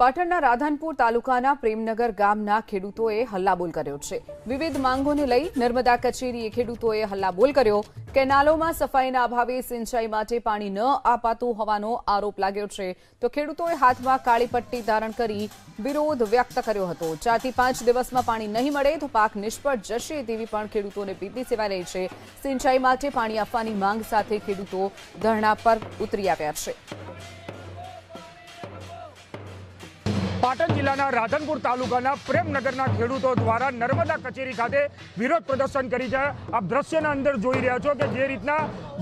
પાટણના રાધનપુર તાલુકાના પ્રેમનગર ગામના ખેડૂતોએ હલ્લાબોલ કર્યો છે. વિવિધ માંગોને લઈ નર્મદા કચેરીએ ખેડૂતોએ હલ્લાબોલ કર્યો. કેનાલોમાં સફાઈના અભાવે સિંચાઈ માટે પાણી ન અપાતું હોવાનો આરોપ લાગ્યો છે. તો ખેડૂતોએ હાથમાં કાળી પટ્ટી ધારણ કરી વિરોધ વ્યક્ત કર્યો હતો. ચારથી પાંચ દિવસમાં પાણી નહીં મળે તો પાક નિષ્ફળ જશે તેવી પણ ખેડૂતોને ભીતિ સેવાઈ રહી છે. સિંચાઈ માટે પાણી આપવાની માંગ સાથે ખેડૂતો ધરણા પર ઉતરી આવ્યા છે. પાટણ જિલ્લાના રાધનપુર તાલુકાના પ્રેમનગરના ખેડૂતો દ્વારા નર્મદા કચેરી ખાતે વિરોધ પ્રદર્શન કરી છે. આપ દ્રશ્યના અંદર જોઈ રહ્યા છો કે જે રીતના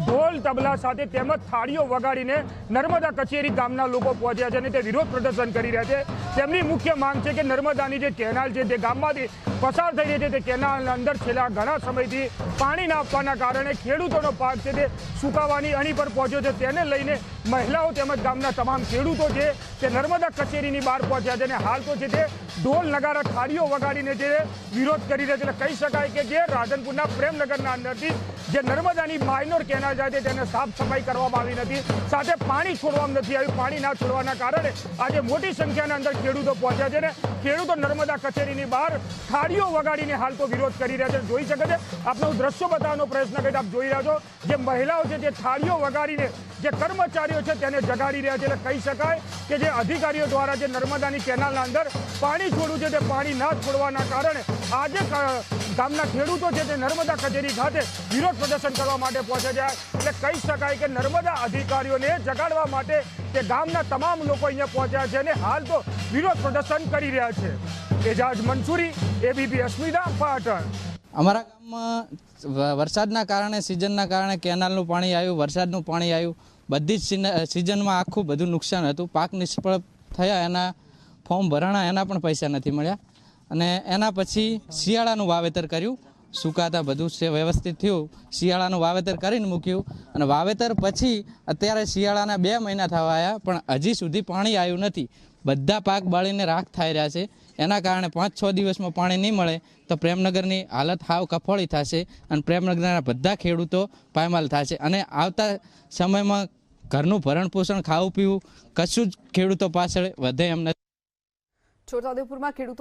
ઢોલ તબલા સાથે તેમજ થાળીઓ વગાડીને નર્મદા કચેરી ગામના લોકો પહોંચ્યા છે અને તે વિરોધ પ્રદર્શન કરી રહ્યા છે. તેમની મુખ્ય માંગ છે કે નર્મદાની જે કેનાલ છે તે ગામમાંથી પસાર થઈ રહી છે તે કેનાલના અંદર છેલ્લા ઘણા સમયથી પાણી ના આપવાના કારણે ખેડૂતોનો પાક છે તે સુકાવાની અણી પર પહોંચ્યો છે. તેને લઈને મહિલાઓ તેમજ ગામના તમામ ખેડૂતો છે તે નર્મદા કચેરીની બહાર પહોંચ્યા છે અને હાલ તો છે તે ઢોલ નગારા થાળીઓ વગાડીને જે વિરોધ કરી રહ્યા છે. એટલે કહી શકાય કે જે રાધનપુરના પ્રેમનગરના અંદરથી જે નર્મદાની માઇનોર કેનાલ જાય છે, તેને સાફ સફાઈ કરવામાં આવી નથી. સાથે પાણી છોડવામાં નથી આવ્યું. પાણી ના છોડવાના કારણે આજે મોટી સંખ્યાના અંદર ખેડૂતો પહોંચ્યા છે ને ખેડૂતો નર્મદા કચેરીની બહાર થાળીઓ વગાડીને હાલ તો વિરોધ કરી રહ્યા છે. જોઈ શકે છે આપણે હું દ્રશ્યો બતાવવાનો પ્રયત્ન કરી આપ જોઈ રહ્યા છો, જે મહિલાઓ છે તે થાળીઓ વગાડીને જે કર્મચારીઓ છે, તેને જગાડી રહ્યા છે. એટલે કહી શકાય કે જે અધિકારીઓ દ્વારા જે નર્મદાની કેનાલના અંદર પાણી છોડવું છે, તે પાણી ના છોડવાના કારણે આજે ગામના ખેડૂતો છે તે નર્મદા કચેરી ખાતે વિરોધ પ્રદર્શન કરવા માટે પહોંચ્યા છે. એટલે કહી શકાય કે નર્મદા અધિકારીઓને જગાડવા માટે તે ગામના તમામ લોકો અહીંયા પહોંચ્યા છે અને હાલ તો વિરોધ પ્રદર્શન કરી રહ્યા છે. એજાજ મંસૂરી, એબીપી અસ્મિતા, પાટણ. અમારા ગામમાં વરસાદના કારણે, સિઝનના કારણે કેનાલનું પાણી આવ્યું, વરસાદનું પાણી આવ્યું. બધી જ સિઝનમાં આખું બધું નુકસાન હતું. પાક નિષ્ફળ થયા, એના ફોર્મ ભરાણા, એના પણ પૈસા નથી મળ્યા. અને એના પછી શિયાળાનું વાવેતર કર્યું. સુકાતા બધું છે વ્યવસ્થિત થયું. શિયાળાનું વાવેતર કરીને મૂક્યું. અને વાવેતર પછી અત્યારે શિયાળાના બે મહિના થવા આવ્યા પણ હજી સુધી પાણી આવ્યું નથી. બધા પાક બાળીને રાખ થઈ રહ્યા છે. એના કારણે પાંચ છ દિવસમાં પાણી નહીં મળે, તો પ્રેમનગરની હાલત હાવ કફોળી થશે અને પ્રેમનગરના બધા ખેડૂતો પાયમાલ થશે. અને આવતા સમયમાં ઘરનું ભરણ પોષણ, ખાવું પીવું કશું જ ખેડૂતો પાછળ વધે એમ નથી. છોટાઉદેપુરમાં ખેડૂતો